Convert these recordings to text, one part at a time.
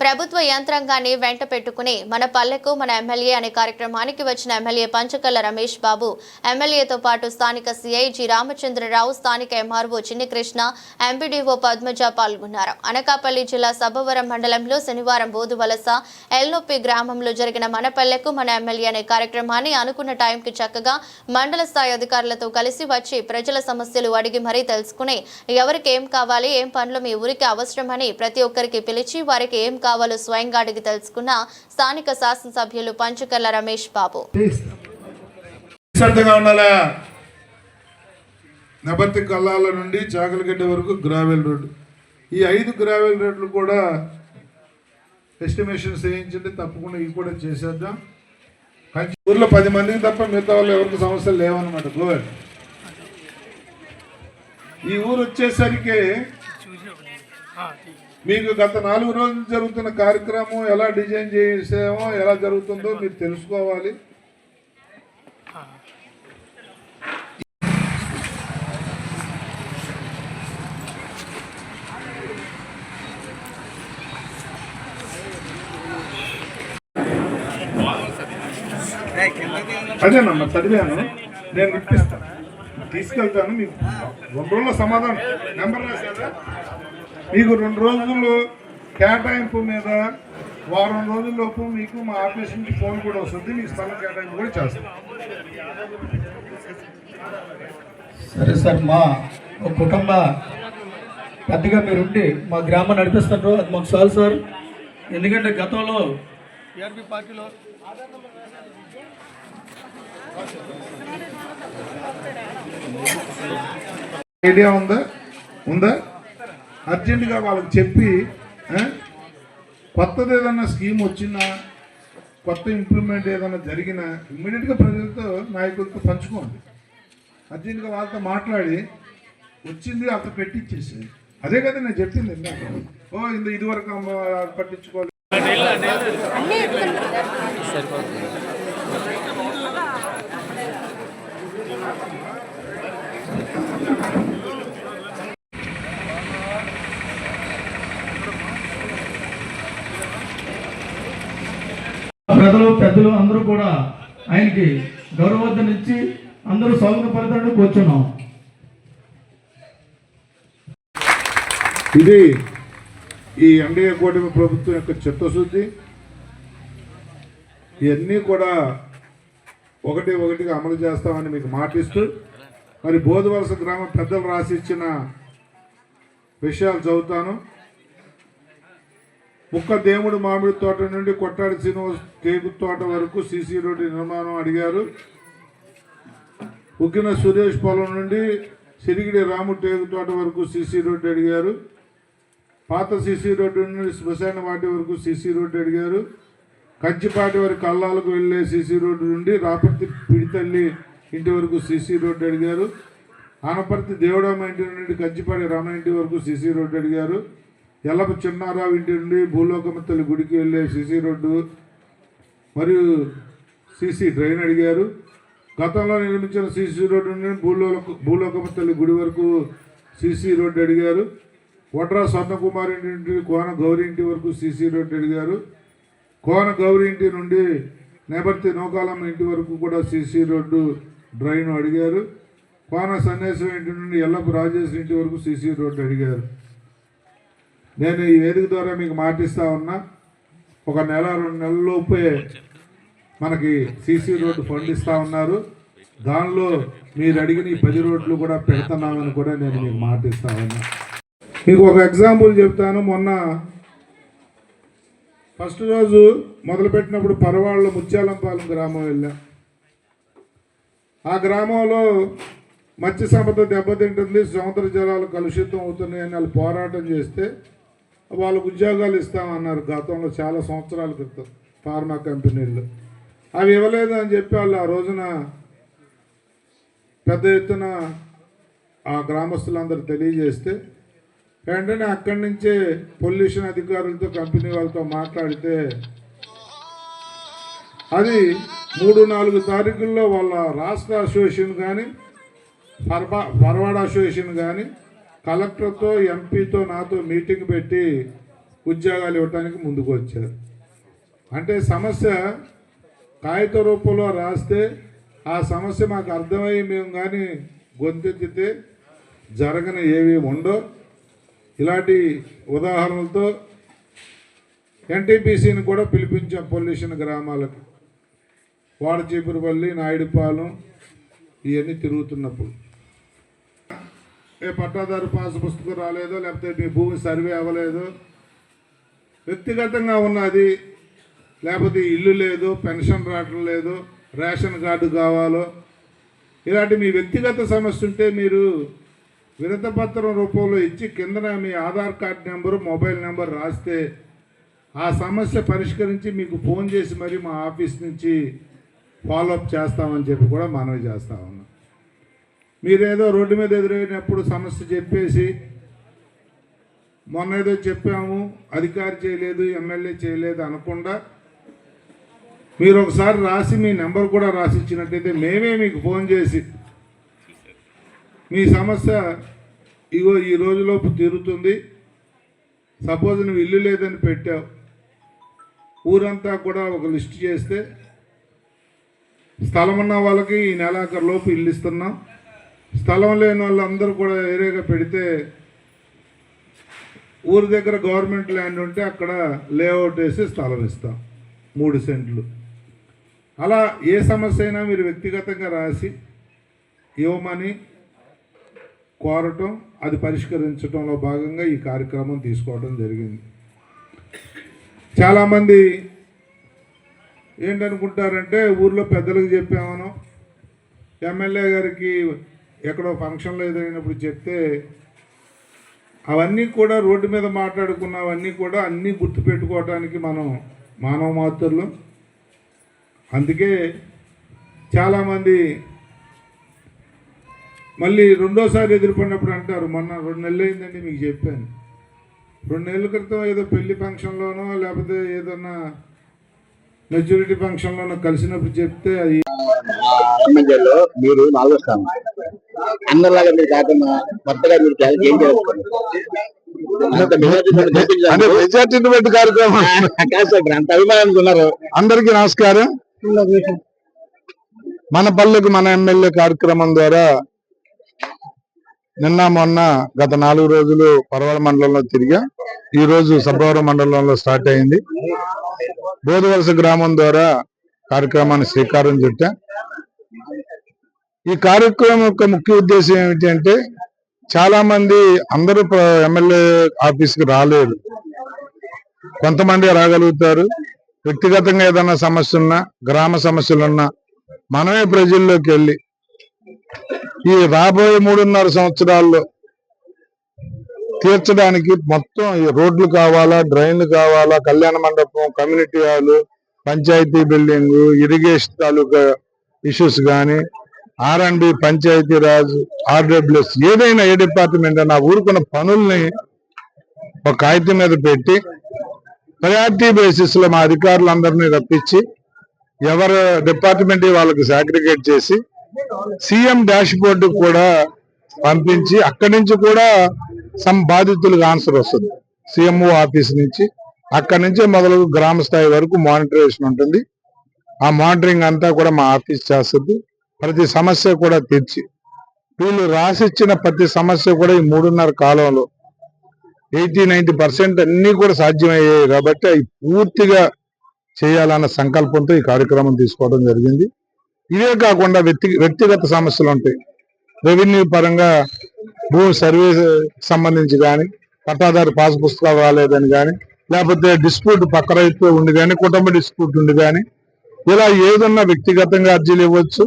ప్రభుత్వ యంత్రాంగాన్ని వెంట పెట్టుకుని మన పల్లెకు మన ఎమ్మెల్యే అనే కార్యక్రమానికి వచ్చిన ఎమ్మెల్యే పంచకల్ల రమేష్ బాబు ఎమ్మెల్యేతో పాటు స్థానిక సిఐ జి రామచంద్రరావు స్థానిక ఎంఆర్ఓ చిన్నికృష్ణ ఎంపీడీఓ పద్మజ పాల్గొన్నారు. అనకాపల్లి జిల్లా సబ్బవరం మండలంలో శనివారం బోధువలస ఎల్నొప్పి గ్రామంలో జరిగిన మన పల్లెకు మన ఎమ్మెల్యే అనే కార్యక్రమాన్ని అనుకున్న టైంకి చక్కగా మండల స్థాయి అధికారులతో కలిసి వచ్చి ప్రజల సమస్యలు అడిగి మరీ తెలుసుకుని ఎవరికి ఏం కావాలి ఏం పనులు మీ ఊరికి అవసరమని ప్రతి ఒక్కరికి పిలిచి వారికి ఏం కావాలో స్వయంగా అడిగి తెలుసుకున్న స్థానిక శాసనసభ్యులు పంచుకల్ల రమేష్ బాబు. నబర్తి కల్లాల నుండి చాకలగడ్డ వరకు గ్రావెల్ రోడ్డు ఈ ఐదు గ్రావెల్ రోడ్లు కూడా ఎస్టిమేషన్స్ వేయించండి తప్పకుండా ఇవి కూడా చేసేద్దాం. కానీ ఊర్లో పది మందికి తప్ప మిగతా వాళ్ళు ఎవరికి సమస్యలు లేవన్నమాట. గోవెడ్ ఈ ఊరు వచ్చేసరికి మీకు గత నాలుగు రోజులు జరుగుతున్న కార్యక్రమం ఎలా డిజైన్ చేసామో ఎలా జరుగుతుందో మీరు తెలుసుకోవాలి. అదేనమ్మా చదివాను నేను ఇప్పిస్తాను తీసుకెళ్తాను మీకు. రెండు రోజుల సమాధానం. నెంబర్ రాశారా? మీకు రెండు రోజులు కేటాయింపు మీద వారం రోజుల్లోపు మీకు మా ఆఫీస్ నుంచి ఫోన్ కూడా వస్తుంది. మీకు స్థలం కేటాయింపు కూడా చేస్తాం. సరే సార్ మా ఒక కుటుంబ పెద్దగా మీరుండి మా గ్రామం నడిపిస్తారు అది మాకు చాలు సార్. ఎందుకంటే గతంలో టీఆర్పీ పార్టీలో ఐడియా ఉందా? ఉందా? అర్జెంటుగా వాళ్ళకి చెప్పి కొత్తది ఏదన్నా స్కీమ్ వచ్చినా కొత్త ఇంప్రూవ్మెంట్ ఏదైనా జరిగినా ఇమ్మీడియట్గా ప్రజలతో నాయకులతో పంచుకోండి. అర్జెంటుగా వాళ్ళతో మాట్లాడి వచ్చింది అంత పెట్టించేసేది అదే కదా నేను చెప్పింది ఇందాక. ఓ ఇంత ఇదివరకు పట్టించుకోవాలి ప్రజలు పెద్దలు అందరూ కూడా ఆయనకి గౌరవద్దనిచ్చి అందరూ స్వాగతపడతాడు కూర్చున్నాం. ఇది ఈ ఎన్డీఏ కూటమి ప్రభుత్వం యొక్క చిత్తశుద్ధి. ఇవన్నీ కూడా ఒకటి ఒకటిగా అమలు చేస్తామని మీకు మాటిస్తూ మరి బోధవలస గ్రామ పెద్దలు రాసి ఇచ్చిన విషయాలు చదువుతాను. ఒక్క దేవుడు మామిడి తోట నుండి కొట్టాడి శ్రీనివాస్ కేకు తోట వరకు సీసీ రోడ్డు నిర్మాణం అడిగారు. ఉగ్గిన సురేష్ పొలం నుండి సిరిగిడి రాము టేకు తోట వరకు సీసీ రోడ్డు అడిగారు. పాత సీసీ రోడ్డు నుండి శ్మశాన వాటి వరకు సీసీ రోడ్డు అడిగారు. కంచిపాటి వరకు కల్లాలకు వెళ్ళే సీసీ రోడ్డు నుండి రాపర్తి పిడితల్లి ఇంటి వరకు సీసీ రోడ్డు అడిగారు. ఆనపర్తి దేవుడమ్మ ఇంటి నుండి కంచిపాటి రామ ఇంటి వరకు సీసీ రోడ్డు అడిగారు. ఎల్లప్ప చిన్నారావు ఇంటి నుండి భూలోకమ్మ గుడికి వెళ్ళే సిసి రోడ్డు మరియు సిసి డ్రైన్ అడిగారు. గతంలో నిర్మించిన సీసీ రోడ్డు నుండి భూలోక భూలోకమతల్లి గుడి వరకు సిసి రోడ్డు అడిగారు. వడ్రా స్వర్ణకుమార్ ఇంటి నుండి కోన గౌరీ ఇంటి వరకు సిసి రోడ్డు అడిగారు. కోన గౌరీ ఇంటి నుండి నేపర్తి నౌకాలమ్మ ఇంటి వరకు కూడా సిసి రోడ్డు డ్రైన్ అడిగారు. కోన సన్యాసం ఇంటి నుండి ఎల్లప్ప రాజేశ్వరి ఇంటి వరకు సిసి రోడ్డు అడిగారు. నేను ఈ వేదిక ద్వారా మీకు మాటిస్తా ఉన్నా ఒక నెల రెండు నెలల్లోపే మనకి సీసీ రోడ్డు ఫండ్ ఇస్తా ఉన్నారు. దానిలో మీరు అడిగిన ఈ పది రోడ్లు కూడా పెడుతున్నామని కూడా నేను మీకు మాటిస్తా ఉన్నా. మీకు ఒక ఎగ్జాంపుల్ చెప్తాను. మొన్న ఫస్ట్ రోజు మొదలుపెట్టినప్పుడు పరవాళ్ళ ముత్యాలంపాలెం గ్రామం వెళ్ళాం. ఆ గ్రామంలో మత్స్య సంపద దెబ్బతింటుంది సముద్ర జలాలు కలుషితం అవుతున్నాయని వాళ్ళు పోరాటం చేస్తే వాళ్ళకు ఉద్యోగాలు ఇస్తామన్నారు గతంలో చాలా సంవత్సరాల క్రితం ఫార్మా కంపెనీల్లో. అవి ఇవ్వలేదు అని చెప్పి వాళ్ళు ఆ రోజున పెద్ద ఎత్తున ఆ గ్రామస్తులందరూ తెలియజేస్తే వెంటనే అక్కడి నుంచే పొల్యూషన్ అధికారులతో కంపెనీ వాళ్ళతో మాట్లాడితే అది మూడు నాలుగు తారీఖుల్లో వాళ్ళ రాష్ట్ర అసోసియేషన్ కానీ ఫర్వా ఫర్వాడ్ అసోసియేషన్ కానీ కలెక్టర్తో ఎంపీతో నాతో మీటింగ్ పెట్టి ఉద్యోగాలు ఇవ్వటానికి ముందుకు వచ్చారు. అంటే సమస్య కాగిత రూపంలో రాస్తే ఆ సమస్య మాకు అర్థమయ్యి మేము కానీ గొంతెత్తితే జరగని ఏవి ఉండవు ఇలాంటి ఉదాహరణలతో ఎన్టీపీసీని కూడా పిలిపించాం పొల్యూషన్ గ్రామాలకు. వాడచీపురపల్లి నాయుడుపాలెం ఇవన్నీ తిరుగుతున్నప్పుడు. ఏ పట్టాదారు పాస్ పుస్తకం రాలేదో లేకపోతే మీ భూమి సర్వే అవ్వలేదు వ్యక్తిగతంగా ఉన్నది లేకపోతే ఇల్లు లేదు పెన్షన్ రావటం లేదు రేషన్ కార్డు కావాలో ఇలాంటి మీ వ్యక్తిగత సమస్య ఉంటే మీరు వినతపత్రం రూపంలో ఇచ్చి కిందన మీ Aadhaar card number mobile number రాస్తే ఆ సమస్య పరిష్కరించి మీకు ఫోన్ చేసి మరి మా ఆఫీస్ నుంచి ఫాలోఅప్ చేస్తామని చెప్పి కూడా మనవి చేస్తా మీరేదో రోడ్డు మీద ఎదురైనప్పుడు సమస్య చెప్పేసి మొన్న ఏదో చెప్పాము అధికారి చేయలేదు ఎమ్మెల్యే చేయలేదు అనకుండా మీరు ఒకసారి రాసి మీ నెంబర్ కూడా రాసి ఇచ్చినట్టయితే మేమే మీకు ఫోన్ చేసి మీ సమస్య ఇగో ఈ రోజులోపు తీరుతుంది. సపోజ్ నువ్వు ఇల్లు లేదని పెట్టావు. ఊరంతా కూడా ఒక లిస్ట్ చేస్తే స్థలం ఉన్న వాళ్ళకి ఈ నెలాఖరు లోపు ఇల్లు ఇస్తున్నాం. స్థలం లేని వాళ్ళందరూ కూడా ఏరియాగా పెడితే ఊరి దగ్గర గవర్నమెంట్ ల్యాండ్ ఉంటే అక్కడ లేఅవుట్ వేసి స్థలం ఇస్తాం. మూడు సెంట్లు. అలా ఏ సమస్య అయినా మీరు వ్యక్తిగతంగా రాసి ఇవ్వమని కోరటం అది పరిష్కరించడంలో భాగంగా ఈ కార్యక్రమం తీసుకోవడం జరిగింది. చాలామంది ఏంటనుకుంటారంటే ఊర్లో పెద్దలకు చెప్పామనో ఎమ్మెల్యే గారికి ఎక్కడో ఫంక్షన్లో ఎదురైనప్పుడు చెప్తే అవన్నీ కూడా రోడ్డు మీద మాట్లాడుకున్నవన్నీ కూడా అన్నీ గుర్తుపెట్టుకోవడానికి మనం మానవ మాతృలు. అందుకే చాలామంది మళ్ళీ రెండోసారి ఎదుర్కొన్నప్పుడు అంటారు మొన్న రెండు నెలలు అయిందండి మీకు చెప్పాను. రెండు నెలల క్రితం ఏదో పెళ్ళి ఫంక్షన్లోనో లేకపోతే ఏదన్నా మెచ్యూరిటీ ఫంక్షన్లోనో కలిసినప్పుడు చెప్తే అది మీరు నాలుగో స్థానం. అందరిలాగా మీరు కాకుండా కొత్తగా మీరు ఏం చేస్తారు మెజారిటీ కార్యక్రమం. అంత అభిమానం ఉన్నారు. అందరికీ నమస్కారం. మన పల్లెకు మన ఎమ్మెల్యే కార్యక్రమం ద్వారా నిన్న మొన్న గత నాలుగు రోజులు పర్వాల మండలంలో తిరిగా ఈ రోజు సబ్బవరం మండలంలో స్టార్ట్ అయింది. బోధవలస గ్రామం ద్వారా కార్యక్రమాన్ని శ్రీకారం చుట్టా ఈ కార్యక్రమం యొక్క ముఖ్య ఉద్దేశం ఏమిటి అంటే చాలా మంది అందరూ ఎమ్మెల్యే ఆఫీస్కి రాలేరు. కొంతమంది రాగలుగుతారు. వ్యక్తిగతంగా ఏదైనా సమస్య ఉన్నా గ్రామ సమస్యలున్నా మనమే ప్రజల్లోకి వెళ్ళి ఈ రాబోయే మూడున్నర సంవత్సరాల్లో తీర్చడానికి మొత్తం ఈ రోడ్లు కావాలా డ్రైన్లు కావాలా కళ్యాణ మండపం community hall panchayat building irrigation తాలూకా ఇష్యూస్ కానీ R and B panchayat raj RWS ఏదైనా ఏ డిపార్ట్మెంట్ అయినా ఊరుకున్న పనుల్ని ఒక కాగితం మీద పెట్టి ప్రయారిటీ బేసిస్లో మా అధికారులందరినీ రప్పించి ఎవరు డిపార్ట్మెంట్ వాళ్ళకి సాగ్రిగేట్ చేసి సీఎం డాష్ బోర్డు కూడా పంపించి అక్కడి నుంచి కూడా సమ్ బాధితులకు ఆన్సర్ వస్తుంది. సీఎంఓ ఆఫీస్ నుంచి అక్కడి నుంచి మొదలు గ్రామ స్థాయి వరకు మానిటరేషన్ ఉంటుంది. ఆ మానిటరింగ్ అంతా కూడా మా ఆఫీస్ చేస్తుంది. ప్రతి సమస్య కూడా తీర్చి. వీళ్ళు రాసిచ్చిన ప్రతి సమస్య కూడా ఈ మూడున్నర కాలంలో ఎయిటీ నైన్టీ పర్సెంట్ అన్నీ కూడా సాధ్యమయ్యాయి కాబట్టి అవి పూర్తిగా చేయాలన్న సంకల్పంతో ఈ కార్యక్రమం తీసుకోవడం జరిగింది. ఇవే కాకుండా వ్యక్తి వ్యక్తిగత సమస్యలు ఉంటాయి. రెవెన్యూ పరంగా భూమి సర్వే సంబంధించి కానీ పట్టాదారు పాస్ పుస్తకాలు రాలేదని కానీ లేకపోతే డిస్ప్యూట్ పక్క రైతు ఉండి కానీ కుటుంబ డిస్ప్యూట్ ఉండి కానీ ఇలా ఏదన్నా వ్యక్తిగతంగా అర్జీలు ఇవ్వచ్చు.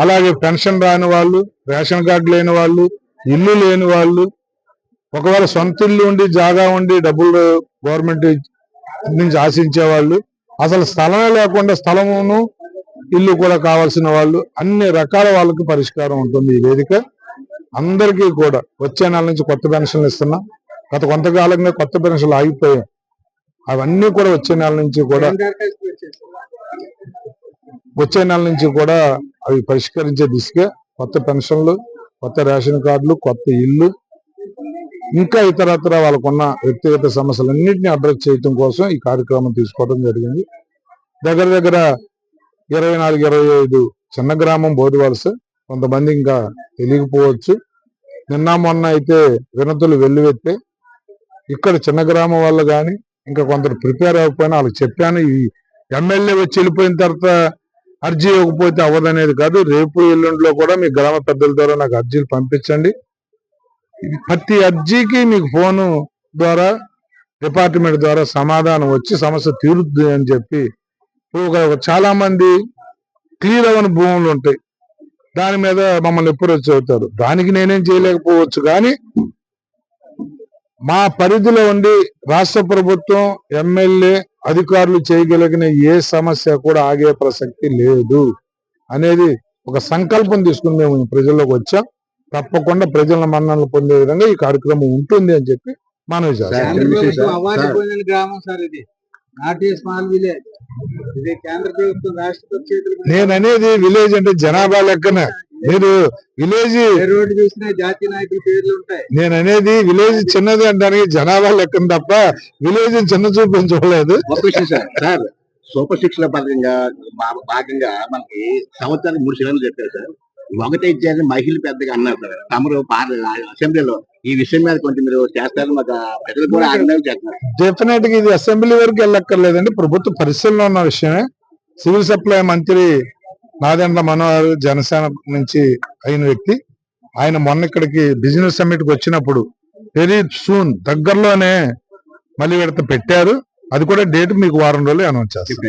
అలాగే పెన్షన్ రాని వాళ్ళు రేషన్ కార్డు లేని వాళ్ళు ఇల్లు లేని వాళ్ళు ఒకవేళ సొంత ఇల్లు ఉండి జాగా ఉండి డబ్బులు గవర్నమెంట్ నుంచి ఆశించే వాళ్ళు అసలు స్థలమే లేకుండా స్థలమును ఇల్లు కూడా కావాల్సిన వాళ్ళు అన్ని రకాల వాళ్ళకి పరిష్కారం ఉంటుంది ఈ వేదిక. అందరికీ కూడా వచ్చే నెల నుంచి కొత్త పెన్షన్లు ఇస్తున్నాం. గత కొంతకాలంగా కొత్త పెన్షన్లు ఆగిపోయాయి. అవన్నీ కూడా వచ్చే నెల నుంచి కూడా వచ్చే నెల నుంచి కూడా అవి పరిష్కరించే దిశగా కొత్త పెన్షన్లు కొత్త రేషన్ కార్డులు కొత్త ఇల్లు ఇంకా ఇతరత్ర వాళ్ళకున్న వ్యక్తిగత సమస్యలన్నింటినీ అడ్రస్ చేయటం కోసం ఈ కార్యక్రమం తీసుకోవడం జరిగింది. దగ్గర దగ్గర ఇరవై నాలుగు ఇరవై ఐదు చిన్న గ్రామం బోధివలస కొంతమంది ఇంకా తెలియకపోవచ్చు. నిన్న మొన్న అయితే వినతులు వెల్లువెత్తే ఇక్కడ చిన్న గ్రామం వాళ్ళు కానీ ఇంకా కొందరు ప్రిపేర్ అవ్వకపోయినా వాళ్ళకి చెప్పాను. ఈ ఎమ్మెల్యే వచ్చి వెళ్ళిపోయిన తర్వాత అర్జీ ఇవ్వకపోతే అవ్వదనేది కాదు. రేపు ఎల్లుండిలో కూడా మీ గ్రామ పెద్దల ద్వారా నాకు అర్జీలు పంపించండి. ప్రతి అర్జీకి మీకు ఫోను ద్వారా డిపార్ట్మెంట్ ద్వారా సమాధానం వచ్చి సమస్య తీరుద్ది అని చెప్పి ఇప్పుడు చాలా మంది క్లియర్ అవ్వని భూములు ఉంటాయి. దాని మీద మమ్మల్ని ఎప్పుడు వచ్చి అవుతారు దానికి నేనేం చేయలేకపోవచ్చు కానీ మా పరిధిలో ఉండి రాష్ట్ర ప్రభుత్వం ఎమ్మెల్యే అధికారులు చేయగలిగిన ఏ సమస్య కూడా ఆగే ప్రసక్తి లేదు అనేది ఒక సంకల్పం తీసుకుని మేము ప్రజల్లోకి వచ్చాం. తప్పకుండా ప్రజల మన్ననలు పొందే విధంగా ఈ కార్యక్రమం ఉంటుంది అని చెప్పి మనవి చేస్తాం. కేంద్ర ప్రభుత్వం అవార్డు సార్. పొందిన గ్రామం సార్ ఇది. Not a small village. ఇది కేంద్ర ప్రభుత్వం రాష్ట్రపతి చేతులు నేను అనేది విలేజ్ అంటే జనాభా లెక్కన. మీరు విలేజ్ జాతీయ నాయకుల పేర్లు ఉంటాయి. నేను అనేది విలేజ్ చిన్నది అంటానికి జనాభా లెక్కన తప్ప విలేజ్ చిన్న చూపించలేదు సార్ సార్ సూపర్ సిక్స్లో భాగంగా భాగంగా మనకి సంవత్సరానికి మూడు సిలిండర్లు చెప్పారు సార్. ఒకటే ఇచ్చారని మహిళలు పెద్దగా అన్నారు సార్. తమరు అసెంబ్లీలో ఈ విషయం మీద కొంచెం మీరు చేస్తారు మాకు ప్రజలు కూడా ఆగ్రహం చేస్తున్నారు. డెఫినెట్గా ఇది అసెంబ్లీ వరకు వెళ్ళక్కర్లేదండి. ప్రభుత్వ పరిశీలన ఉన్న విషయమే. సివిల్ సప్లై మంత్రి నాదెండ్ల మనోహర్ జనసేన నుంచి అయిన వ్యక్తి. ఆయన మొన్న ఇక్కడికి బిజినెస్ సమ్మిట్కి వచ్చినప్పుడు వెరీ సూన్ దగ్గరలోనే మళ్ళీ విడత పెట్టారు. అది కూడా డేట్ మీకు వారం రోజులు అనౌన్స్ చేస్తారు